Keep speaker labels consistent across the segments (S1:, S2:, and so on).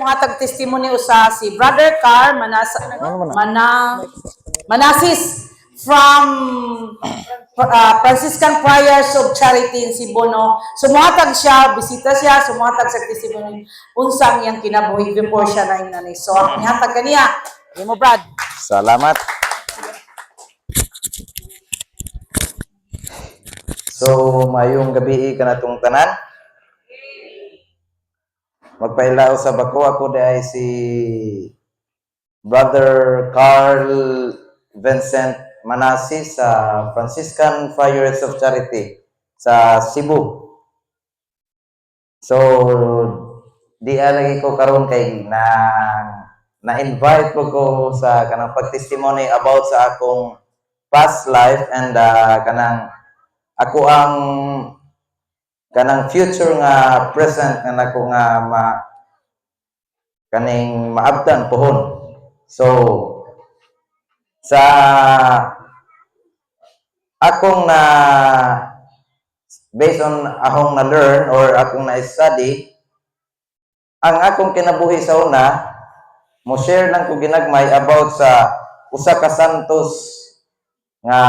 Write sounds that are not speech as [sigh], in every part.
S1: Muhatag testimony usa si Brother Car Manas Mana Manasis from uh, Franciscan Friars of Charity in Cebu no. Sumuhatag siya, bisita siya, sumuhatag sa testimony unsang iyang kinabuhi before siya na inani. So, nihatag kaniya. Imo Brad.
S2: Salamat. So, mayong gabi ka na itong tanan. Magpailaw sa bako ako dahil si Brother Carl Vincent Manasi sa Franciscan Friars of Charity sa Cebu. So, di lagi ko karon kay na na-invite ko ko sa kanang pagtestimony about sa akong past life and uh, kanang ako ang kanang future nga present nga nako nga ma kaning maabtan pohon. So sa akong na based on akong na learn or akong na study ang akong kinabuhi sa una mo share lang ko ginagmay about sa usa ka santos nga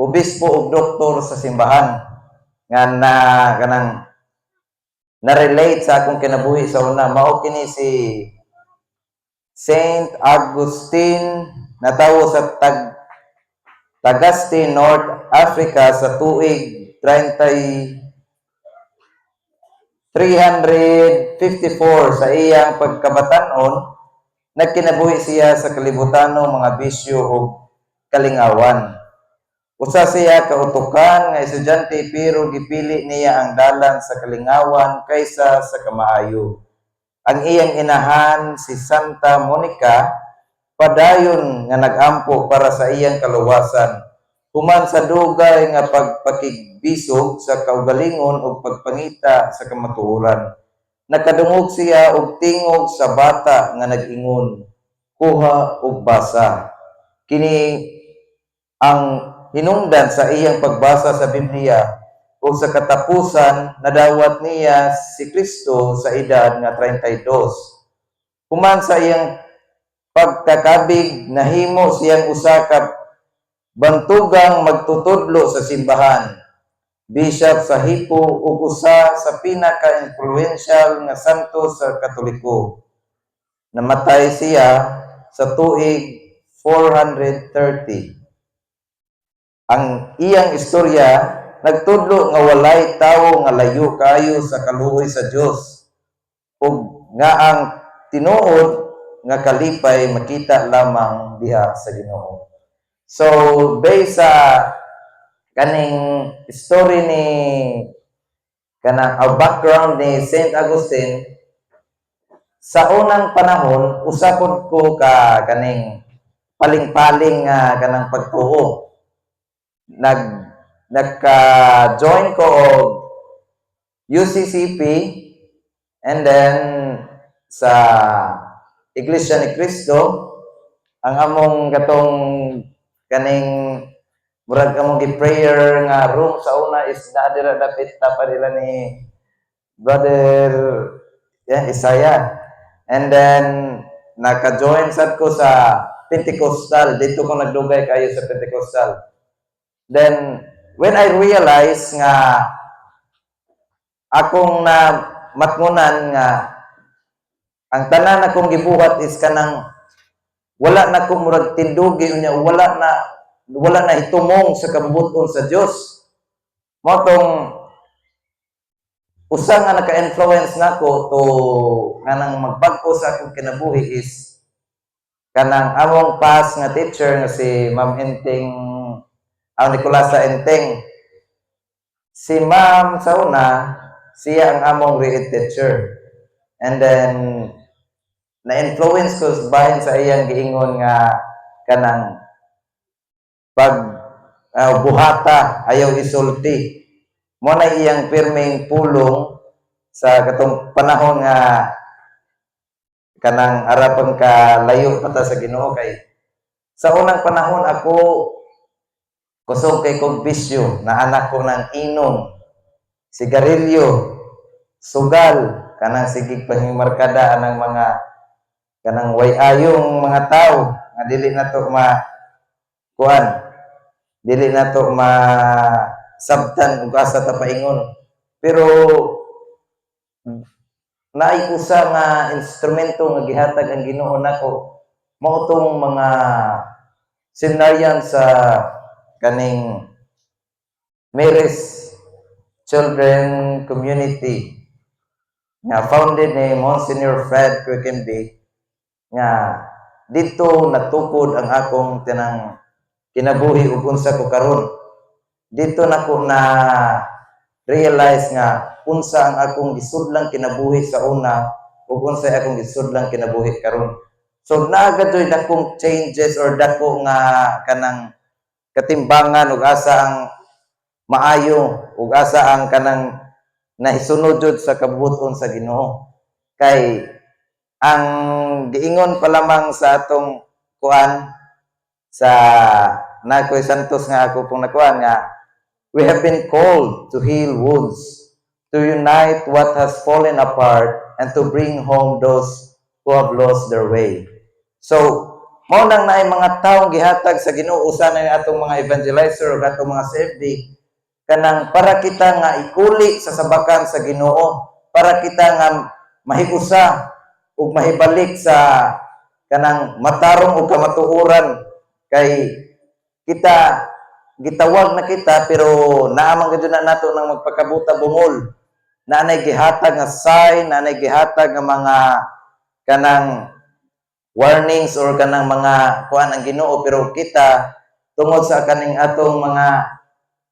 S2: obispo ug doktor sa simbahan nga na kanang na-relate sa akong kinabuhi sa una mao kini si Saint Augustine natawo sa tag Tagaste, North Africa sa tuig 30 354 sa iyang pagkabatanon, nagkinabuhi siya sa kalibutano mga bisyo o kalingawan. Usa siya kautukan nga estudyante pero gipili niya ang dalan sa kalingawan kaysa sa kamaayo. Ang iyang inahan si Santa Monica padayon nga nagampo para sa iyang kaluwasan. Human sa dugay nga pagpakigbisog sa kaugalingon o pagpangita sa kamatuoran. Nakadungog siya og tingog sa bata nga nag-ingon, kuha og basa. Kini ang hinungdan sa iyang pagbasa sa Biblia o sa katapusan nadawat niya si Kristo sa edad nga 32. Human sa iyang pagkakabig nahimo siyang usa ka bantugang magtutudlo sa simbahan. Bishop sa Hipo ug usa sa pinaka-influential nga santo sa Katoliko. Namatay siya sa tuig 430. Ang iyang istorya nagtudlo nga walay tawo nga layo kayo sa kaluoy sa Dios ug nga ang tinuod nga kalipay makita lamang diha sa Ginoo. So based sa kaning story ni kanang ang background ni Saint Augustine sa unang panahon usapon ko ka kaning paling-paling nga kanang pagtuo nag nagka-join ko og UCCP and then sa Iglesia ni Cristo. Ang among katong kaning murag among gi-prayer nga room sa una is na dira dapit ta pa ni brother yeah, Isaiah. And then naka-join sad ko sa Pentecostal. Dito ko nagdugay kayo sa Pentecostal then when I realize nga akong na matngunan nga ang tanan akong gibuhat is kanang wala na kong murag tindugi unya wala na wala na hitumong sa kabubuton sa Dios mo tong usa nga naka-influence nako to kanang magbag-o sa akong kinabuhi is kanang among past nga teacher nga si Ma'am Enteng ang Nicolasa Enteng. Si Ma'am sa una siya ang among re teacher. And then na-influence ko bahin sa iyang giingon nga kanang pag ah, buhata ayaw isulti. Mo na iyang pirming pulong sa katong panahon nga kanang arapan ka layo pata sa Ginoo kay sa unang panahon ako kusog kay kog bisyo na anak ko ng inom sigarilyo sugal kanang sigig panghimarkada anang mga kanang way ayong mga tao nga dili na to ma kuan dili na to ma sabtan ug asa ta paingon. Pero naay usa nga instrumento nga gihatag ang Ginoo nako mao tong mga seminaryan sa kaning Mary's Children Community nga founded ni Monsignor Fred Quickenby nga dito natukod ang akong tinang kinabuhi ug unsa ko karon. Dito nako na realize nga unsa ang akong gisudlang kinabuhi sa una ug unsa akong gisudlang kinabuhi karon. So naagadoy dakong changes or dako nga kanang katimbangan ug asa ang maayo ug asa ang kanang nahisunod jud sa kabuton sa Ginoo. Kay ang giingon pa lamang sa atong kuan sa Nakoy Santos nga ako pong nakuan nga we have been called to heal wounds to unite what has fallen apart and to bring home those who have lost their way. So mao nang naay mga taong gihatag sa Ginoo usa na atong mga evangelizer ug atong mga CFD kanang para kita nga ikuli sa sabakan sa Ginoo para kita nga mahiusa ug mahibalik sa kanang matarong ug kamatuoran. Kay kita gitawag na kita pero naamang gid na nato nang magpakabuta bungol. Na gihatag nga sign na gihatag nga mga kanang warnings or kanang mga kuan ang Ginoo pero kita tungod sa kaning atong mga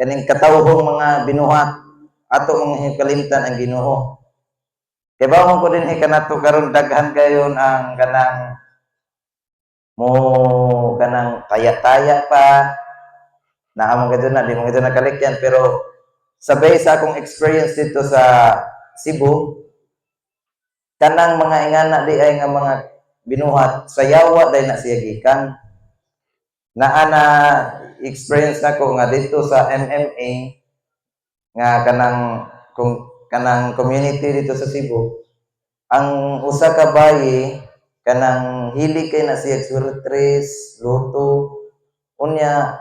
S2: kaning katawhong mga binuhat ato mga kalimtan ang Ginoo. Kay bawon ko din kanato karon daghan kayon ang kanang mo kanang taya-taya pa. Naamang gadto na di mo gadto nakalikyan pero sabay sa akong experience dito sa Cebu kanang mga ingana di ay nga mga binuhat. Sa yawa dahil na siya gikan. Na ana experience nako nga dito sa MMA nga kanang kung kanang community dito sa Cebu. Ang usa ka bayi kanang hili kay na siya surtres luto. Unya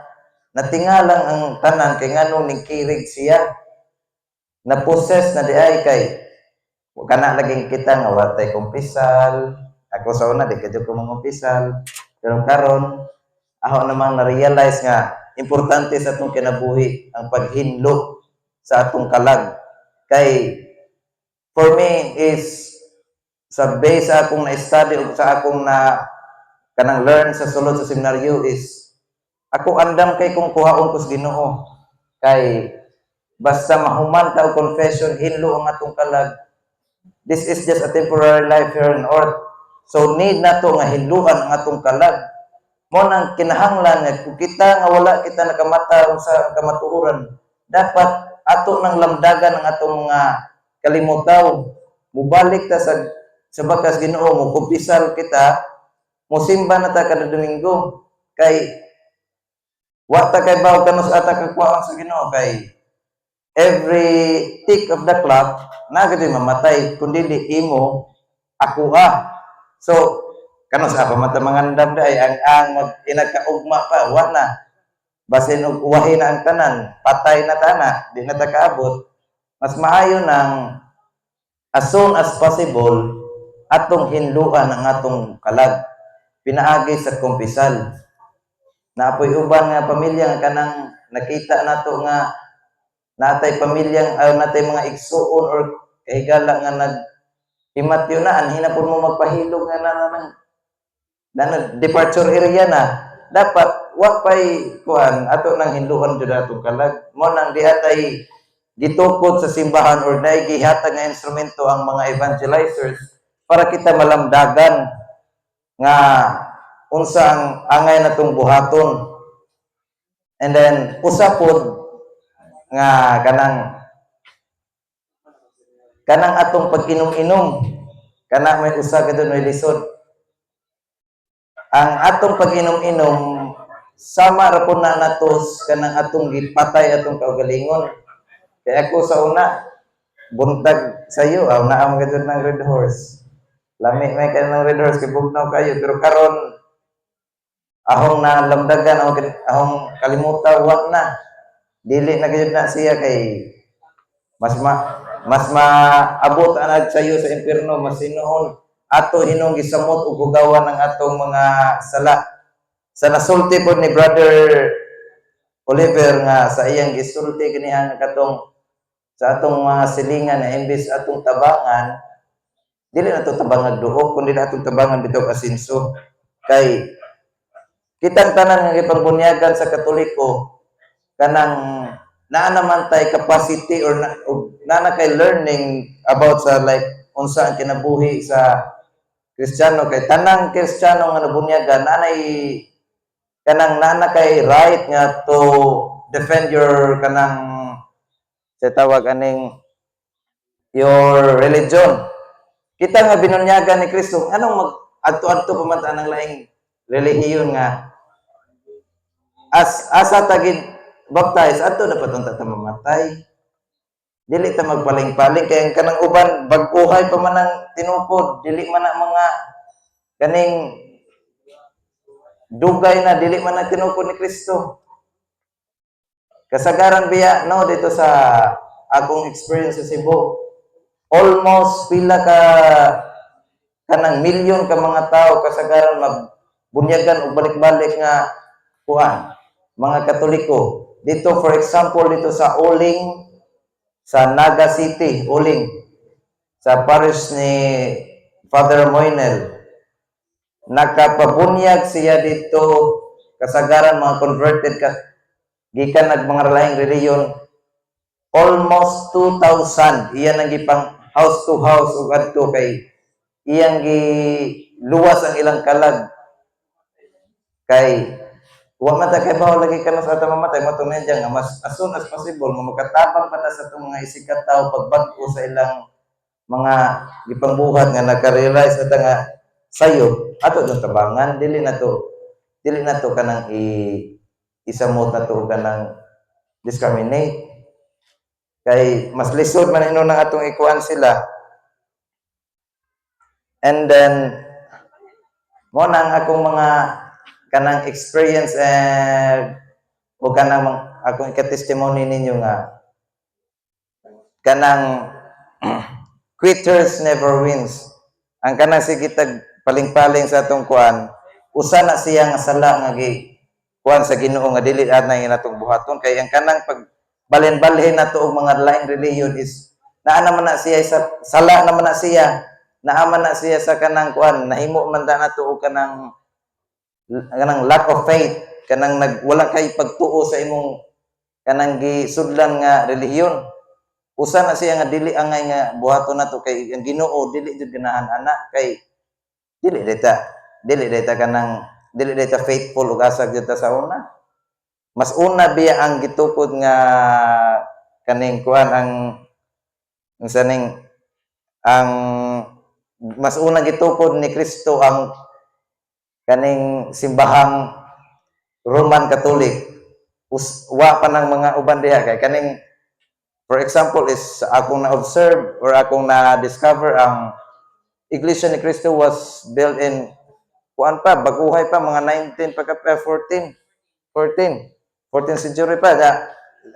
S2: natingalang ang tanan kay nganong ningkirig siya. Na possess na di ay kay kana laging kita nga watay kumpisal ako sa una di kadyo ko mangumpisal pero karon ako namang na-realize nga importante sa atong kinabuhi ang paghinlo sa atong kalag. Kay for me is sa base sa akong na-study o sa akong na kanang learn sa sulod sa seminaryo is ako andam kay kung kuhaon ko sa Ginoo. Kay basta mahuman ta og confession hinlo ang atong kalag. This is just a temporary life here on earth so need nato nga hinluan ang atong kalag. Mo nang kinahanglan nga kung kita nga wala kita nakamata sa kamatuoran dapat ato nang lamdagan ang atong mga kalimutaw mubalik ta sa sa bakas Ginoo mo kumpisal kita mo simba na ta kada Domingo. Kay wa ta kay baw kanos ata kakwaon sa Ginoo. Kay every tick of the clock na gadi mamatay. Kundi di imo ako ah so kanos apa mata mangandam day ang ang mag inagkaugma pa wa na. Basin og uwahin na ang tanan patay na tana di na ta kaabot. Mas maayo nang as soon as possible atong hinluan ang atong kalag. Pinaagi sa kumpisal. Naapoy uban nga pamilya nga kanang nakita nato nga natay pamilyang uh, natay mga igsuon or kahigala nga nag himatyo na an hinapon mo magpahilog nga na nang na, departure area na. Dapat wa pay kuan ato nang hinluhan jud atong kalag. Mo nang dihatay gitukod sa simbahan or nay gihatag nga instrumento ang mga evangelizers para kita malamdagan nga unsa ang angay natong buhaton. And then usapod nga kanang kanang atong pag-inom-inom kana may usa ka may lisod ang atong pag-inom-inom sama ra po na natos kanang atong gipatay atong kaugalingon kaya ako sa una buntag sa iyo, aw naam ka dyan ng red horse. Lami may ka ng red horse, kay bugnaw kayo. Pero karon ahong na lamdagan, ahong, ahong kalimutan, wag na. Dili na kayo na siya kay mas ma mas maabot anad sa iyo sa impierno mas sinuon ato hinong gisamot ug hugawan ng atong mga sala. Sa nasulti po ni brother Oliver nga sa iyang gisulti kaniya katong sa atong mga silingan na imbis atong tabangan dili na to tabangan duok kundi na atong tabangan bitaw asinso kay kitang tanan nga gipangbunyagan sa katoliko kanang naa naman tay capacity or na, o naa kay learning about sa like unsa ang kinabuhi sa Kristiyano kay tanang Kristiyano nga nabunyagan nanay kanang nana kay right nga to defend your kanang sa tawag aning your religion. Kita nga binunyagan ni Kristo, anong mag adto-adto pamantaan ng laing relihiyon nga as asa tagid baptize adto na patong ta mamatay. Dili ta magpaling-paling kay ang kanang uban bag-uhay pa man ang tinupod, dili man na mga kaning dugay na dili man ang tinupod ni Kristo. Kasagaran biya no dito sa akong experience sa Cebu. Almost pila ka kanang milyon ka mga tao kasagaran magbunyagan og balik-balik nga kuan mga Katoliko. Dito for example dito sa Uling sa Naga City, Uling sa parish ni Father Moynel nakapabunyag siya dito kasagaran mga converted ka gikan nag mga laing reliyon almost 2,000 iyan ang gipang house to house ug adto kay iyang gi luwas ang ilang kalag kay wa man ta kay bawal lagi ka sa atong mamatay mo tunay nga mas as soon as possible nga makatabang pa ta sa atong mga isikat tao pagbag-o sa ilang mga gipangbuhat nga nagka-realize ata nga sayo. Ato dong tabangan dili na to dili na to kanang i isamot na to kanang discriminate. Kay mas lisod man ino nang atong ikuan sila. And then mo na ang akong mga kanang experience and o kanang akong ikatestimony ninyo nga. Kanang quitters [clears throat] never wins. Ang kanang sige tag paling-paling sa atong kuan usa na siya nga sala nga gi kuan sa Ginoo nga dili na natong buhaton. Kay ang kanang pag balin-balhin nato og mga lain religion is naa naman na siya sa sala naman na siya. Naa man na siya sa kanang kuan nahimo man ta nato og kanang kanang lack of faith. Kanang nag wala kay pagtuo sa imong kanang gisudlan nga relihiyon. Usa na siya nga dili angay nga buhaton nato kay ang Ginoo dili jud ganahan ana kay dili data dili data kanang dili data faithful ug asag jud ta sa una. Mas una biya ang gitukod nga kaning kuan ang ang saning ang mas una gitukod ni Kristo ang kaning simbahang Roman Catholic Us, wa pa ng mga uban diha. Kay kaning for example is akong na observe or akong na discover ang Iglesia ni Cristo was built in kuan pa baguhay pa mga 19 pagka eh, 14 14 14th century pa. Da,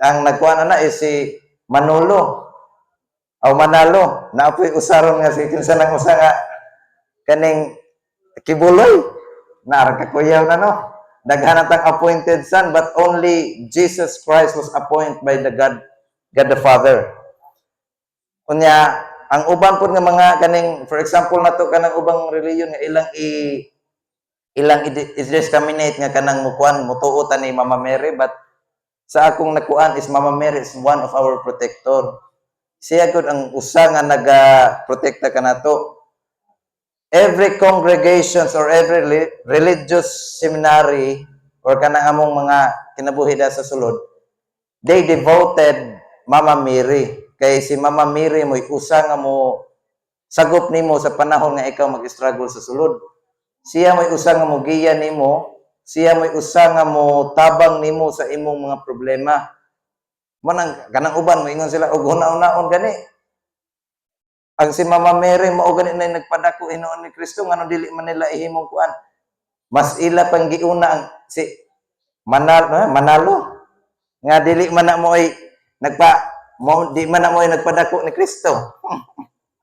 S2: ang nagkuan na is si Manolo aw Manalo. Na apoy usaron nga si kinsa nang usa nga kaning kibuloy na kakuyaw na no? Daghan tang appointed son but only Jesus Christ was appointed by the God God the Father. Unya ang uban pud nga mga kaning for example nato kanang ubang religion nga ilang i ilang i-discriminate nga kanang mukuan mutuo ta ni Mama Mary but sa akong nakuan is Mama Mary is one of our protector. Siya gud ang usa nga naga-protekta kanato every congregations or every reli- religious seminary or kanang among mga kinabuhi da sa sulod they devoted Mama Mary. Kay si Mama Mary mo'y usa nga mo sagop nimo sa panahon nga ikaw mag-struggle sa sulod. Siya mo'y usa nga mogiya nimo. Siya mo'y usa nga mo tabang nimo sa imong mga problema. Man ang kanang uban moingon sila og hunaon-naon gani ang si Mama Mary mao gani na nagpadako Hinoon ni Kristo ngano dili man nila ihimong kuan. Mas ila pang giuna ang si Manalo, eh, Manalo. Nga dili man na mo nagpa mo di man na mo nagpadako ni Kristo.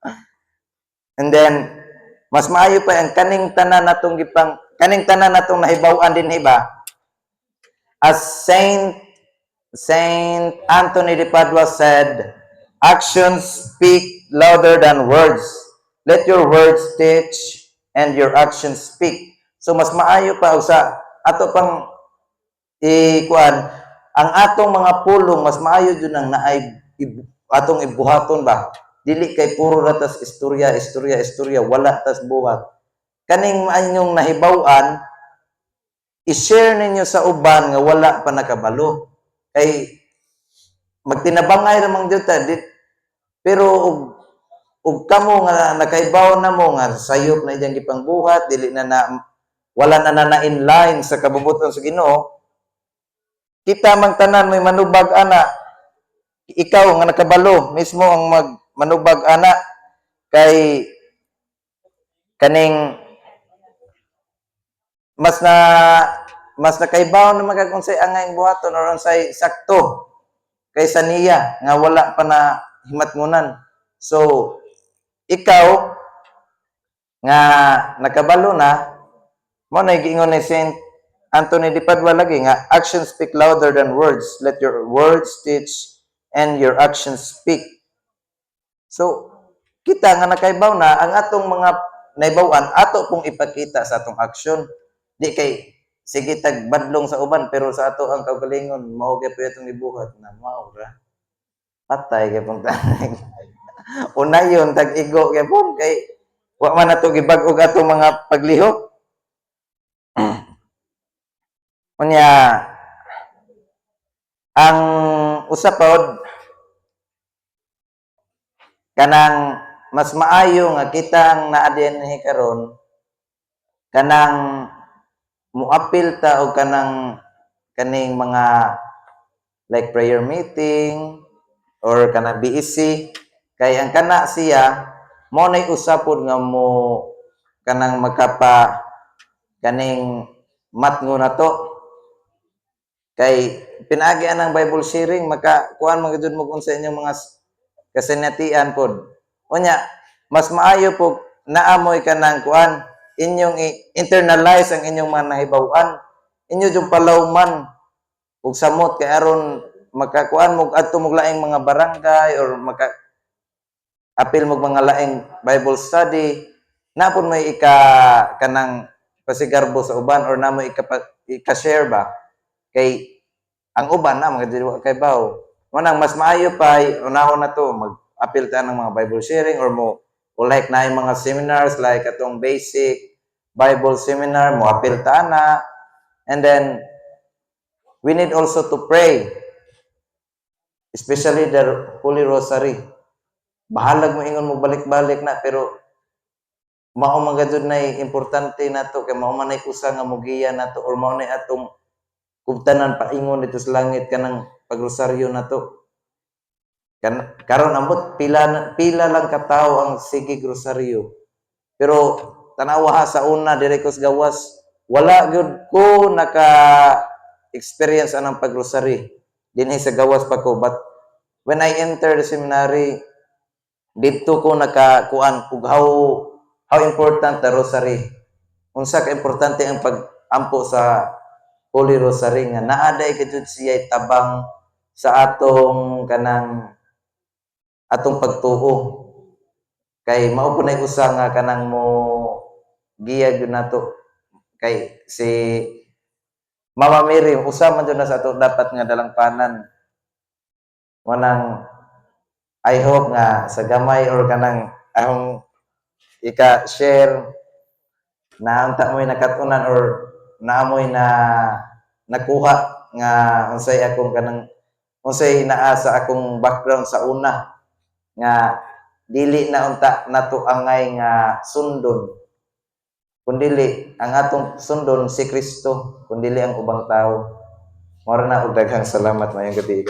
S2: [laughs] And then mas maayo pa ang kaning tanan natong gipang kaning tanan natong nahibaw-an din iba as Saint Saint Anthony de Padua said, actions speak louder than words. Let your words teach and your actions speak. So mas maayo pa usa ato pang ikuan ang atong mga pulong mas maayo jud nang naay atong ibuhaton ba dili kay puro ratas istorya istorya istorya wala tas buhat kaning inyong nahibaw-an i-share ninyo sa uban nga wala pa nakabalo kay magtinabangay namang jud ta di, pero ug ug kamo nga nakaibaw na mo nga sayop na iyang gipangbuhat dili na na wala na na, na in line sa kabubuton sa Ginoo kita mang tanan may manubag ana. Ikaw nga nakabalo mismo ang mag manubag ana. Kay kaning mas na mas nakaibaw na magag unsay angay buhaton or unsay sakto kaysa niya nga wala pa na himatngunan so ikaw nga nakabalo na mo na giingon ni Saint Anthony de Padua lagi nga actions speak louder than words. Let your words teach and your actions speak. So kita nga nakaibaw na ang atong mga naibawan ato pong ipakita sa atong aksyon. Di kay sige tag badlong sa uban pero sa ato ang kaugalingon mao gyud pa itong ibuhat na mao ra. Patay kay pong tanay [laughs] unayon tag igo kay pong kay wa man nato gibag-og atong mga paglihok. [clears throat] Unya ang usa pod kanang mas maayo nga kitang naadinhi karon kanang muapil ta og kanang kaning mga like prayer meeting or kanang BEC kay ang kana siya mo nay usapod nga mo kanang magkapa kaning matngo na to. Kay pinagi ang Bible sharing maka kuan mga jud mo kung sa inyong mga kasinatian pod unya mas maayo po naamoy ka ng kuan inyong internalize ang inyong mga nahibaw-an inyo jud palawman. Ug samot kay aron makakuan mo adto mo laing mga barangay or maka apil mo mga laing Bible study. Napon may ika kanang pasigarbo sa uban or namo ika ika-share ba? Kay ang uban na mga dili kay baw mo nang mas maayo pa unahon na to mag apil ta ng mga Bible sharing or mo o like na yung mga seminars like atong basic Bible seminar mo apil ta na and then we need also to pray especially the Holy Rosary. Bahalag mo ingon mo balik-balik na pero mao man gud na importante nato kay mao man ay usa nga mugiya nato or mao na atong kubtanan paingon dito sa langit kanang pagrosaryo nato kan karon ambot pila pila lang ka tawo ang sige rosaryo pero tanawa sa una dire ko sa gawas. Wala gyud ko naka experience anang pagrosary dinhi sa gawas pa ko but when I entered the seminary dito ko nakakuan ug how how important the rosary. Unsa ka importante ang pagampo sa Holy Rosary nga naa day kadto siya tabang sa atong kanang atong pagtuo. Kay mao po na usa nga kanang mo giya gyud nato. Kay si Mama Mary usa man na sa ato dapat nga dalangpanan manang I hope nga sa gamay or kanang ahong ika share na unta mo'y nakatunan or naamoy na nakuha nga unsay akong kanang unsay naa sa akong background sa una. Nga dili na unta nato angay nga sundon kundili ang atong sundon si Kristo kundili ang ubang tao Mora na og daghang salamat mayong gabi